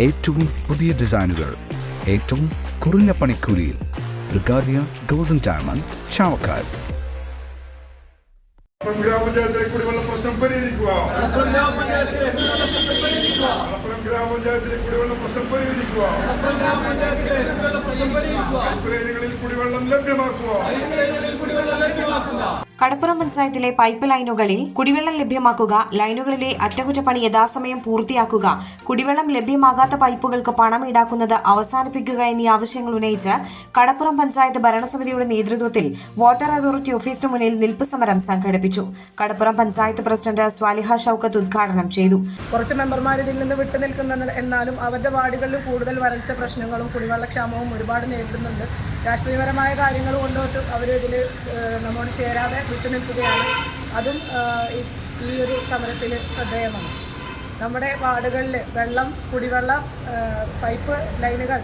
ഏറ്റവും പുതിയ ഡിസൈനുകൾ ഏറ്റവും കുറഞ്ഞ പണിക്കൂലിയിൽ. ബ്രിഗാദിയ ഗോൾഡൻ ഡയമണ്ട് ചാവക്കാട്. മലപ്പുറം ഗ്രാമപഞ്ചായത്തിലെ പ്രശ്നം പരിഹരിക്കുക. പ്രശ്നം പരിഹരിക്കുക. കുടിവെള്ളം ലഭ്യമാക്കുക. കടപ്പുറം പഞ്ചായത്തിലെ പൈപ്പ് ലൈനുകളിൽ കുടിവെള്ളം ലഭ്യമാക്കുക ലൈനുകളിലെ അറ്റകുറ്റപ്പണി യഥാസമയം പൂർത്തിയാക്കുക കുടിവെള്ളം ലഭ്യമാകാത്ത പൈപ്പുകൾക്ക് പണം ഈടാക്കുന്നത് അവസാനിപ്പിക്കുക എന്നീ ആവശ്യങ്ങൾ ഉന്നയിച്ച് കടപ്പുറം പഞ്ചായത്ത് ഭരണസമിതിയുടെ നേതൃത്വത്തിൽ വാട്ടർ അതോറിറ്റി ഓഫീസിന് മുന്നിൽ നിൽപ്പ് സമരം സംഘടിപ്പിച്ചു. കടപ്പുറം പഞ്ചായത്ത് പ്രസിഡന്റ് സ്വാലിഹ ഷൌക്കത്ത് ഉദ്ഘാടനം ചെയ്തു. കുറച്ച് മെമ്പർമാർ ഇതിൽ നിന്ന് വിട്ടു നിൽക്കുന്നുണ്ട് എന്നാലും അവരുടെ വാർഡുകളിൽ കൂടുതൽ വരൾച്ച പ്രശ്നങ്ങളും കുടിവെള്ളക്ഷാമവും ഒരുപാട് നേരിടുന്നുണ്ട്. രാഷ്ട്രീയപരമായ കാര്യങ്ങൾ കൊണ്ടോട്ട് അവർ ഇതിൽ നമ്മോട് ചേരാതെ വിട്ടു നിൽക്കുകയാണ് അതും ഈ- ഒരു സമരത്തിൽ ശ്രദ്ധേയമാണ്. നമ്മുടെ വാർഡുകളിൽ വെള്ളം കുടിവെള്ള പൈപ്പ് ലൈനുകൾ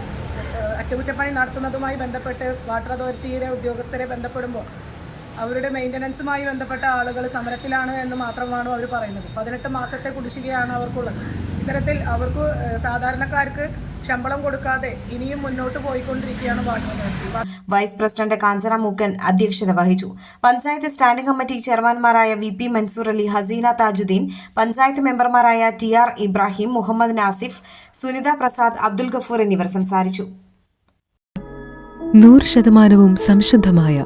അറ്റകുറ്റപ്പണി നടത്തുന്നതുമായി ബന്ധപ്പെട്ട് വാട്ടർ അതോറിറ്റിയുടെ ഉദ്യോഗസ്ഥരെ ബന്ധപ്പെടുമ്പോൾ അവരുടെ മെയിന്റനൻസുമായി ബന്ധപ്പെട്ട ആളുകൾ സമരത്തിലാണ് എന്ന് മാത്രമാണ് അവർ പറയുന്നത്. പതിനെട്ട് മാസത്തെ കുടിശ്ശികയാണ് അവർക്കുള്ളത്. ഇത്തരത്തിൽ അവർക്ക് സാധാരണക്കാർക്ക് ശമ്പളം കൊടുക്കാതെ ഇനിയും മുന്നോട്ട് പോയിക്കൊണ്ടിരിക്കുകയാണ് water authority vice president Kanchana Mookkan അധ്യക്ഷത വഹിച്ചു. പഞ്ചായത്ത് സ്റ്റാൻഡിംഗ് കമ്മിറ്റി ചെയർമാൻമാരായ വി പി മൻസൂർ അലി ഹസീന താജുദ്ദീൻ പഞ്ചായത്ത് മെമ്പർമാരായ ടി ആർ ഇബ്രാഹിം മുഹമ്മദ് നാസിഫ് സുനിത പ്രസാദ് അബ്ദുൽ ഗഫൂർ എന്നിവർ സംസാരിച്ചു. നൂറ് ശതമാനവും സംശുദ്ധമായ